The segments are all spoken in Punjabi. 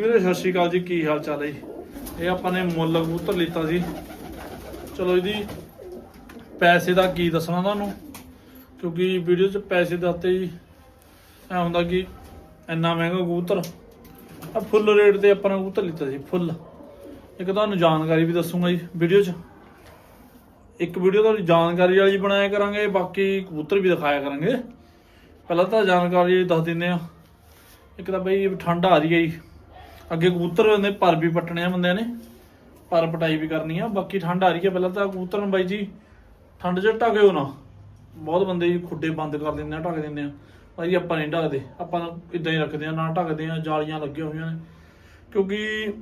ਵੀਰੇ, ਸਤਿ ਸ਼੍ਰੀ ਅਕਾਲ ਜੀ। ਕੀ ਹਾਲ ਚਾਲ ਹੈ ਜੀ? ਇਹ ਆਪਾਂ ਨੇ ਮੁੱਲ ਕਬੂਤਰ ਲਿੱਤਾ ਸੀ। ਚਲੋ ਇਹਦੀ ਪੈਸੇ ਦਾ ਕੀ ਦੱਸਣਾ ਤੁਹਾਨੂੰ? ਕਿਉਂਕਿ ਵੀਡੀਓ 'ਚ ਪੈਸੇ ਦੱਸਤੇ ਜੀ ਐ ਹੁੰਦਾ ਕਿ ਇੰਨਾ ਮਹਿੰਗਾ ਕਬੂਤਰ ਆ ਫੁੱਲ ਰੇਟ ਤੇ ਆਪਾਂ ਨੇ ਕਬੂਤਰ ਲਿੱਤਾ ਸੀ ਫੁੱਲ ਇੱਕ ਤੁਹਾਨੂੰ ਜਾਣਕਾਰੀ ਵੀ ਦੱਸੂਗਾ ਜੀ ਵੀਡੀਓ 'ਚ। ਇੱਕ ਵੀਡੀਓ ਤੁਹਾਡੀ ਜਾਣਕਾਰੀ ਵਾਲੀ ਬਣਾਇਆ ਕਰਾਂਗੇ, ਬਾਕੀ ਕਬੂਤਰ ਵੀ ਦਿਖਾਇਆ ਕਰਾਂਗੇ। ਪਹਿਲਾਂ ਤਾਂ ਜਾਣਕਾਰੀ ਦੱਸ ਦਿੰਦੇ ਆ ਇੱਕ ਤਾਂ ਬਈ ਠੰਡ ਆ ਰਹੀ ਹੈ ਜੀ। ਅੱਗੇ ਕਬੂਤਰ ਨੇ ਪਰ ਵੀ ਪੱਟਣੇ ਆ ਬੰਦਿਆਂ ਨੇ, ਪਰ ਪਟਾਈ ਵੀ ਕਰਨੀ ਆ। ਬਾਕੀ ਠੰਡ ਆ ਰਹੀ ਹੈ ਪਹਿਲਾਂ ਤਾਂ ਕਬੂਤਰ ਨੂੰ ਬਾਈ ਜੀ, ਠੰਡ 'ਚ ਢਕਿਓ ਨਾ। ਬਹੁਤ ਬੰਦੇ ਜੀ ਖੁੱਡੇ ਬੰਦ ਕਰ ਦਿੰਦੇ ਆ, ਢੱਕ ਦਿੰਦੇ ਆ। ਭਾਈ ਆਪਾਂ ਨਹੀਂ ਢੱਕਦੇ, ਆਪਾਂ ਇਦਾਂ ਹੀ ਰੱਖਦੇ ਆ, ਨਾ ਢੱਕਦੇ ਆ, ਜਾਲੀਆਂ ਲੱਗੀਆਂ ਹੋਈਆਂ ਨੇ। ਕਿਉਂਕਿ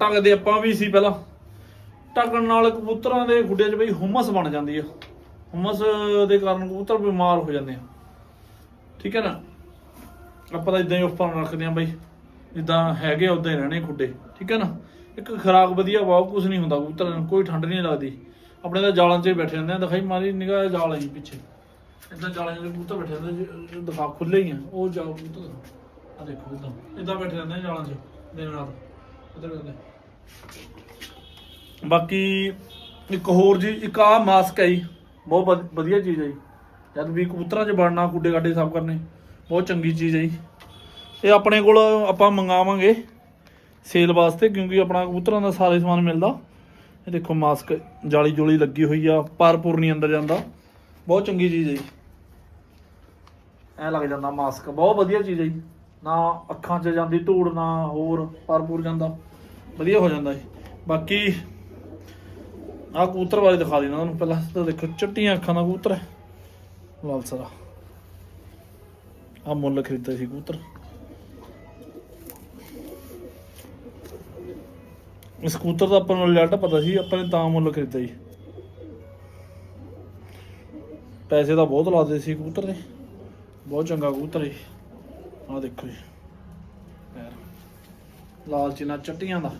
ਢੱਕਦੇ ਆਪਾਂ ਵੀ ਸੀ ਪਹਿਲਾਂ। ਢੱਕਣ ਨਾਲ ਕਬੂਤਰਾਂ ਦੇ ਖੁੱਡਿਆਂ 'ਚ ਬਈ ਹੁਮਸ ਬਣ ਜਾਂਦੀ ਆ। ਹੁਮਸ ਦੇ ਕਾਰਨ ਕਬੂਤਰ ਬਿਮਾਰ ਹੋ ਜਾਂਦੇ ਆ। ਠੀਕ ਹੈ ਨਾ? ਆਪਾਂ ਤਾਂ ਇਦਾਂ ਹੀ ਉੱਪਰ ਰੱਖਦੇ ਆ ਬਈ। ਜਿੱਦਾਂ ਹੈਗੇ ਉਦਾਂ ਹੀ ਰਹਿਣੇ ਖੁੱਡੇ, ਠੀਕ ਹੈ ਨਾ? ਇੱਕ ਖਰਾਕ ਵਧੀਆ ਵਾ ਕੁਝ ਨਹੀਂ ਹੁੰਦਾ, ਕਬੂਤਰਾਂ ਨੂੰ ਕੋਈ ਠੰਡ ਨਹੀਂ ਲੱਗਦੀ। ਆਪਣੇ ਤਾਂ ਜਾਲਾਂ 'ਚ ਹੀ ਬੈਠੇ ਰਹਿੰਦੇ ਆ, ਦਿਖਾਈ ਮਾਰੀ ਨਿਗਾਹ ਜਾਲ ਆਈ ਪਿੱਛੇ। ਇਦਾਂ ਜਾਲਾਂ 'ਚ ਕਬੂਤਰ ਬੈਠੇ ਰਹਿੰਦੇ ਦਿਖਾ ਖੁੱਲੇ ਹੀ ਆ, ਉਹ ਜਾਲ ਕਬੂਤਰ ਆ। ਦੇਖੋ ਇਦਾਂ ਇਦਾਂ ਬੈਠੇ ਰਹਿੰਦੇ ਜਾਲਾਂ 'ਚ, ਦਿਨ ਰਾਤ। ਉਧਰ ਰਹਿੰਦੇ ਬਾਕੀ ਇੱਕ ਹੋਰ ਜੀ, ਇੱਕ ਆ ਮਾਸਕ ਹੈ ਜੀ, ਬਹੁਤ ਵਧ- ਵਧੀਆ ਚੀਜ਼ ਹੈ ਜੀ। ਜਦ ਵੀ ਕਬੂਤਰਾਂ 'ਚ ਬਣਨਾ ਗੁੱਡੇ ਗਾਡੇ ਸਾਫ਼ ਕਰਨੇ, ਬਹੁਤ ਚੰਗੀ ਚੀਜ਼ ਹੈ ਜੀ। ਇਹ ਆਪਣੇ ਕੋਲ ਆਪਾਂ ਮੰਗਾਵਾਂਗੇ ਸੇਲ ਵਾਸਤੇ, ਕਿਉਂਕਿ ਆਪਣਾ ਕਬੂਤਰਾਂ ਦਾ ਸਾਰੇ ਸਮਾਨ ਮਿਲਦਾ। ਇਹ ਦੇਖੋ ਮਾਸਕ ਜਾਲੀ ਜੋਲੀ ਲੱਗੀ ਹੋਈ ਆ ਪਰਪੁਰ ਨਹੀਂ ਅੰਦਰ ਜਾਂਦਾ। ਬਹੁਤ ਚੰਗੀ ਚੀਜ਼ ਹੈ ਜੀ। ਐ ਲੱਗ ਜਾਂਦਾ ਮਾਸਕ ਬਹੁਤ ਵਧੀਆ ਚੀਜ਼ ਹੈ ਜੀ। ਨਾ ਅੱਖਾਂ 'ਚ ਜਾਂਦੀ ਧੂੜ, ਨਾ ਹੋਰ ਪਰਪੁਰ ਜਾਂਦਾ। ਵਧੀਆ ਹੋ ਜਾਂਦਾ ਜੀ। ਬਾਕੀ ਆ ਕਬੂਤਰ ਬਾਰੇ ਦਿਖਾ ਦੇਣਾ ਤੁਹਾਨੂੰ ਪਹਿਲਾਂ। ਤਾਂ ਦੇਖੋ, ਚਿੱਟੀਆਂ ਅੱਖਾਂ ਦਾ ਕਬੂਤਰ ਹੈ। ਲਾਲਸਰਾ ਆ ਮੁੱਲ ਖਰੀਦਾ ਸੀ ਕਬੂਤਰ। ਇਸ ਦਾ ਆਪਾਂ ਨੂੰ ਰਿਜ਼ਲਟ ਪਤਾ ਸੀ, ਆਪਾਂ ਨੇ ਤਾਂ ਮੁੱਲ ਖਰੀਦਾ ਜੀ। ਪੈਸੇ ਤਾਂ ਬਹੁਤ ਲਾਦੇ ਸੀ ਕਬੂਤਰ ਦੇ ਬਹੁਤ ਚੰਗਾ ਕਬੂਤਰ ਹੈ ਆ ਦੇਖੋ ਜੀ। ਪੈਰ। ਲਾਲ ਚੀਨਾ ਚੱਟੀਆਂ ਦਾ।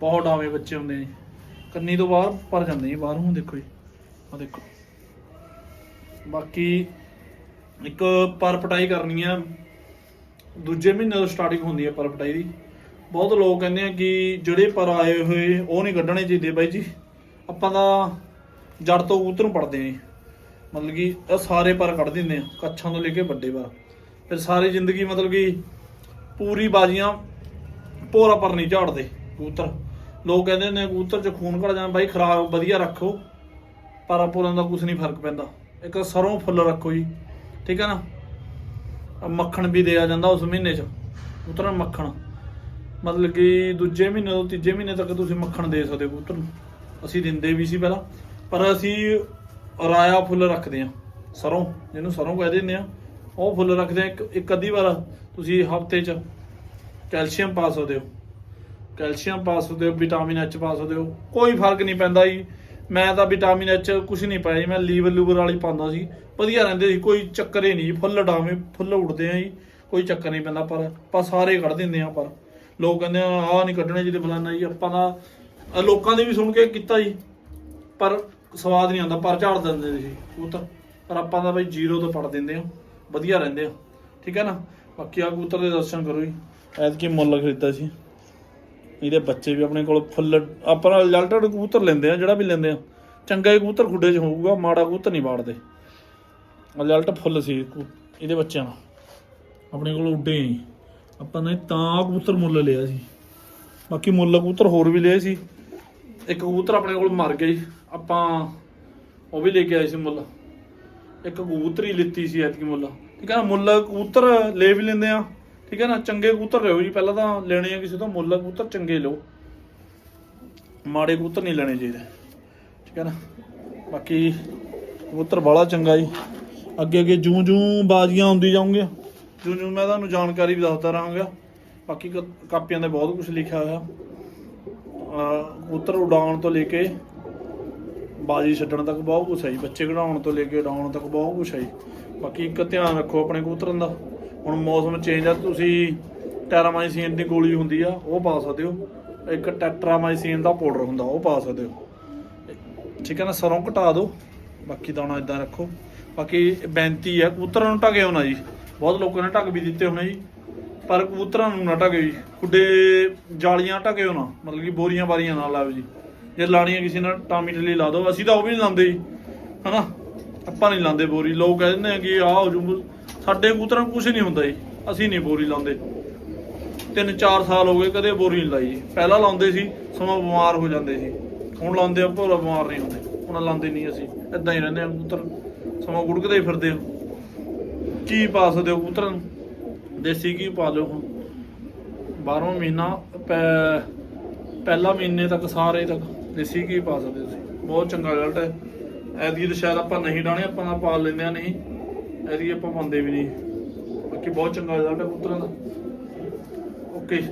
ਬਹੁਤ ਡਾਵੇਂ ਬੱਚੇ ਹੁੰਦੇ ਨੇ। ਕੰਨੀ ਤੋਂ ਬਾਹਰ ਪਰ ਜਾਂਦੇ ਜੀ ਬਾਹਰੋਂ ਦੇਖੋ ਜੀ। ਆਹ ਦੇਖੋ। ਬਾਕੀ ਇੱਕ ਪਰ ਪਟਾਈ ਕਰਨੀ ਆ। ਦੂਜੇ ਮਹੀਨੇ ਤੋਂ ਸਟਾਰਟਿੰਗ ਹੁੰਦੀ ਹੈ ਪਰ ਪਟਾਈ ਦੀ। ਬਹੁਤ ਲੋਕ ਕਹਿੰਦੇ ਆ ਕਿ ਜਿਹੜੇ ਪਰ ਆਏ ਹੋਏ, ਉਹ ਨਹੀਂ ਕੱਢਣੇ ਚਾਹੀਦੇ ਬਾਈ ਜੀ। ਆਪਾਂ ਤਾਂ ਜੜ ਤੋਂ ਕਬੂਤਰ ਨੂੰ ਪੜਦੇ ਨੇ ਮਤਲਬ ਕਿ ਇਹ ਸਾਰੇ ਪਰ ਕੱਢ ਦਿੰਦੇ ਆ, ਕੱਛਾਂ ਤੋਂ ਲੈ ਕੇ ਵੱਡੇ ਪਰ। ਫਿਰ ਸਾਰੀ ਜ਼ਿੰਦਗੀ ਮਤਲਬ ਕਿ ਪੂਰੀ ਬਾਜ਼ੀਆਂ ਪੂਰਾ ਪਰ ਨਹੀਂ ਝਾੜਦੇ ਕਬੂਤਰ। ਲੋਕ ਕਹਿੰਦੇ ਨੇ ਕਬੂਤਰ 'ਚ ਖੂਨ ਘੜ ਜਾਂਦਾ ਬਾਈ ਖਰਾਬ, ਵਧੀਆ ਰੱਖੋ। ਪਰਾਂ ਪੁਰਾਂ ਦਾ ਕੁਝ ਨਹੀਂ ਫ਼ਰਕ ਪੈਂਦਾ। ਇੱਕ ਸਰੋਂ ਫੁੱਲ ਰੱਖੋ ਜੀ, ਠੀਕ ਹੈ ਨਾ? ਮੱਖਣ ਵੀ ਦਿਆ ਜਾਂਦਾ ਉਸ ਮਹੀਨੇ 'ਚ। ਕਬੂਤਰਾਂ ਮੱਖਣ। ਮਤਲਬ ਕਿ ਦੂਜੇ ਮਹੀਨੇ ਤੋਂ ਤੀਜੇ ਮਹੀਨੇ ਤੱਕ ਤੁਸੀਂ ਮੱਖਣ ਦੇ ਸਕਦੇ ਹੋ ਕਬੂਤਰ ਨੂੰ। ਅਸੀਂ ਦਿੰਦੇ ਵੀ ਸੀ ਪਹਿਲਾਂ ਪਰ ਅਸੀਂ ਰਾਇਆ ਫੁੱਲ ਰੱਖਦੇ ਆ ਸਰੋਂ ਜਿਹਨੂੰ ਸਰੋਂ ਕਹਿ ਦਿੰਦੇ ਆ ਉਹ ਫੁੱਲ ਰੱਖਦੇ ਆ ਇੱਕ ਇੱਕ ਅੱਧੀ ਵਾਰ। ਤੁਸੀਂ ਹਫ਼ਤੇ 'ਚ ਕੈਲਸ਼ੀਅਮ ਪਾ ਸਕਦੇ ਹੋ। ਕੈਲਸ਼ੀਅਮ ਪਾ ਸਕਦੇ ਹੋ ਵਿਟਾਮਿਨ ਐਚ ਪਾ ਸਕਦੇ ਹੋ ਕੋਈ ਫ਼ਰਕ ਨਹੀਂ ਪੈਂਦਾ ਜੀ। ਮੈਂ ਤਾਂ ਵਿਟਾਮਿਨ ਐਚ ਕੁਝ ਨਹੀਂ ਪਾਇਆ ਜੀ ਮੈਂ ਲੀਵਰ ਲੂਵਰ ਵਾਲੀ ਪਾਉਂਦਾ ਸੀ। ਵਧੀਆ ਰਹਿੰਦੇ ਸੀ ਕੋਈ ਚੱਕਰ ਹੀ ਨਹੀਂ ਜੀ, ਫੁੱਲ ਡਾਵੇਂ ਫੁੱਲ ਉੱਡਦੇ ਆ ਜੀ ਕੋਈ ਚੱਕਰ ਨਹੀਂ ਪੈਂਦਾ ਪਰ ਆਪਾਂ ਸਾਰੇ ਕੱਢ ਦਿੰਦੇ ਆ ਪਰ ਲੋਕ ਕਹਿੰਦੇ ਆ, ਆਹ ਨਹੀਂ ਕੱਢਣੇ ਜਿਹਦੇ ਫਲਾਨਾ ਜੀ, ਆਪਾਂ ਦਾ ਲੋਕਾਂ ਦੇ ਵੀ ਸੁਣ ਕੇ ਕੀਤਾ ਜੀ, ਪਰ ਸਵਾਦ ਨਹੀਂ ਆਉਂਦਾ, ਪਰ ਝਾੜ ਦਿੰਦੇ ਸੀ ਕਬੂਤਰ ਪਰ ਆਪਾਂ ਦਾ ਬਈ ਜ਼ੀਰੋ ਤੋਂ ਪੜ ਦਿੰਦੇ ਆ ਵਧੀਆ ਰਹਿੰਦੇ ਆ ਠੀਕ ਹੈ ਨਾ? ਬਾਕੀ ਆ ਕਬੂਤਰ ਦੇ ਦਰਸ਼ਨ ਕਰੋ ਜੀ, ਐਤਕੀ ਮੁੱਲ ਖਰੀਦਾ ਸੀ। ਇਹਦੇ ਬੱਚੇ ਵੀ ਆਪਣੇ ਕੋਲ ਫੁੱਲ, ਆਪਾਂ ਰਿਜ਼ਲਟਡ ਕਬੂਤਰ ਲੈਂਦੇ ਆ ਜਿਹੜਾ ਵੀ ਲੈਂਦੇ ਆ ਚੰਗਾ ਹੀ ਕਬੂਤਰ ਖੁੱਡੇ 'ਚ ਹੋਊਗਾ, ਮਾੜਾ ਕਬੂਤਰ ਨਹੀਂ ਬਾੜਦੇ ਰਿਜ਼ਲਟ ਫੁੱਲ ਸੀ ਕਬੂ- ਇਹਦੇ ਬੱਚਿਆਂ ਦਾ। ਆਪਣੇ ਕੋਲ ਉੱਡੇ ਹੀ ਆਪਾਂ ਨੇ ਤਾਂ ਕਬੂਤਰ ਮੁੱਲ ਲਿਆ ਸੀ। ਬਾਕੀ ਮੁੱਲ ਕਬੂਤਰ ਹੋਰ ਵੀ ਲਏ ਸੀ। ਇੱਕ ਕਬੂਤਰ ਆਪਣੇ ਕੋਲ ਮਰ ਗਿਆ ਜੀ। ਆਪਾਂ ਉਹ ਵੀ ਲੈ ਕੇ ਆਏ ਸੀ ਮੁੱਲ। ਇੱਕ ਕਬੂਤਰੀ ਲਿੱਤੀ ਸੀ ਐਤਕੀ ਮੁੱਲ। ਠੀਕ ਹੈ ਨਾ, ਮੁੱਲ ਕਬੂਤਰ ਲੈ ਵੀ ਲੈਂਦੇ ਆ ਠੀਕ ਹੈ ਨਾ, ਚੰਗੇ ਕਬੂਤਰ ਲਿਓ ਜੀ। ਪਹਿਲਾਂ ਤਾਂ ਲੈਣੇ ਆ ਕਿਸੇ ਤੋਂ, ਮੁੱਲ ਕਬੂਤਰ ਚੰਗੇ ਲਓ। ਮਾੜੇ ਕਬੂਤਰ ਨਹੀਂ ਲੈਣੇ ਚਾਹੀਦੇ। ਠੀਕ ਹੈ ਨਾ, ਬਾਕੀ ਕਬੂਤਰ ਬਾਲਾ ਚੰਗਾ ਜੀ। ਅੱਗੇ ਅੱਗੇ ਜੂੰ ਜੂੰ ਬਾਜ਼ੀਆਂ ਆਉਂਦੀ ਜਾਉਂਗੀਆਂ ਜੂੰ ਜੂੰ ਮੈਂ ਤੁਹਾਨੂੰ ਜਾਣਕਾਰੀ ਵੀ ਦੱਸਦਾ ਰਹਾਂਗਾ। ਬਾਕੀ ਕ- ਕਾਪੀਆਂ ਤੇ ਬਹੁਤ ਕੁਝ ਲਿਖਿਆ ਹੋਇਆ। ਅਹ ਕਬੂਤਰ ਉਡਾਉਣ ਤੋਂ ਲੈ ਕੇ ਬਾਜੀ ਛੱਡਣ ਤੱਕ ਬਹੁਤ ਕੁਛ ਹੈ ਜੀ। ਬੱਚੇ ਕਢਾਉਣ ਤੋਂ ਲੈ ਕੇ ਉਡਾਉਣ ਤੱਕ ਬਹੁਤ ਕੁਛ ਹੈ ਜੀ। ਬਾਕੀ ਇੱਕ ਧਿਆਨ ਰੱਖੋ ਆਪਣੇ ਕਬੂਤਰਾਂ ਦਾ। ਹੁਣ ਮੌਸਮ ਚੇਂਜ ਆ, ਤੁਸੀਂ ਟੈਰਾਮਾਈਸੀਨ ਦੀ ਗੋਲੀ ਹੁੰਦੀ ਆ, ਉਹ ਪਾ ਸਕਦੇ ਹੋ। ਇੱਕ ਟੈਟਰਾਮਾਈਸੀਨ ਦਾ ਪਾਊਡਰ ਹੁੰਦਾ, ਉਹ ਪਾ ਸਕਦੇ ਹੋ। ਠੀਕ ਹੈ ਨਾ, ਸਰੋਂ ਘਟਾ ਦਿਓ। ਬਾਕੀ ਦਾਣਾ ਇਦਾਂ ਰੱਖੋ। ਬਾਕੀ ਬੈਂਤੀ ਹੈ, ਕਬੂਤਰਾਂ ਨੂੰ ਢਕਿਓ ਨਾ ਜੀ। ਬਹੁਤ ਲੋਕਾਂ ਨੇ ਢੱਕ ਵੀ ਦਿੱਤੇ ਹੋਣੇ ਜੀ। ਪਰ ਕਬੂਤਰਾਂ ਨੂੰ ਨਾ ਢੱਕੇ ਜੀ। ਖੁੱਡੇ ਜਾਲੀਆਂ ਢਕਿਓ ਨਾ ਮਤਲਬ ਕਿ ਬੋਰੀਆਂ ਬਾਰੀਆਂ ਨਾ ਲਾਓ ਜੀ। ਜੇ ਲਾਣੀਆਂ ਕਿਸੇ ਨਾਲ ਟਾਮੀ ਟਲੀ ਲਾ ਦਿਓ ਅਸੀਂ ਤਾਂ ਉਹ ਵੀ ਨਹੀਂ ਲਾਉਂਦੇ ਜੀ, ਹਨਾ? ਆਪਾਂ ਨਹੀਂ ਲਾਉਂਦੇ ਬੋਰੀ। ਲੋਕ ਕਹਿ ਦਿੰਦੇ ਆ ਕਿ ਆਹ ਹੋ ਜੂ, ਸਾਡੇ ਕਬੂਤਰਾਂ ਨੂੰ ਕੁਝ ਨਹੀਂ ਹੁੰਦਾ ਜੀ। ਅਸੀਂ ਨਹੀਂ ਬੋਰੀ ਲਾਉਂਦੇ ਤਿੰਨ ਚਾਰ ਸਾਲ ਹੋ ਗਏ ਕਦੇ ਬੋਰੀ ਨਹੀਂ ਲਾਈ ਜੀ। ਪਹਿਲਾਂ ਲਾਉਂਦੇ ਸੀ, ਸਮਾਂ ਬਿਮਾਰ ਹੋ ਜਾਂਦੇ ਸੀ। ਹੁਣ ਲਾਉਂਦੇ ਆ, ਭੋਰਾ ਬਿਮਾਰ ਨਹੀਂ ਹੁੰਦੇ। ਹੁਣ ਲਾਉਂਦੇ ਨਹੀਂ ਅਸੀਂ। ਇਦਾਂ ਹੀ ਰਹਿੰਦੇ ਆ ਕਬੂਤਰ। ਸਮਾਂ ਗੁੜਕਦੇ ਹੀ ਫਿਰਦੇ ਆ। ਕੀ ਪਾ ਸਕਦੇ ਹੋ ਕਬੂਤਰਾਂ ਨੂੰ ਦੇਸੀ ਕੀ ਪਾ ਲਿਓ ਹੁਣ। 12ਵਾਂ ਮਹੀਨਾ, ਪੈ- ਪਹਿਲਾ ਮਹੀਨੇ ਤੱਕ, ਸਾਰੇ ਤੱਕ ਦੇਸੀ ਕੀ ਪਾ ਸਕਦੇ ਤੁਸੀਂ। ਬਹੁਤ ਚੰਗਾ ਰਿਜ਼ਲਟ ਹੈ। ਐਤਕੀ ਤਾਂ ਸ਼ਾਇਦ ਆਪਾਂ ਨਹੀਂ ਡਾਣੇ ਆਪਾਂ ਤਾਂ ਪਾ ਲੈਂਦੇ ਆ ਨਹੀਂ। ਐਤਕੀ ਆਪਾਂ ਪਾਉਂਦੇ ਵੀ ਨਹੀਂ। ਬਾਕੀ ਬਹੁਤ ਚੰਗਾ ਰਿਜ਼ਲਟ ਹੈ ਕਬੂਤਰਾਂ ਦਾ। ਓਕੇ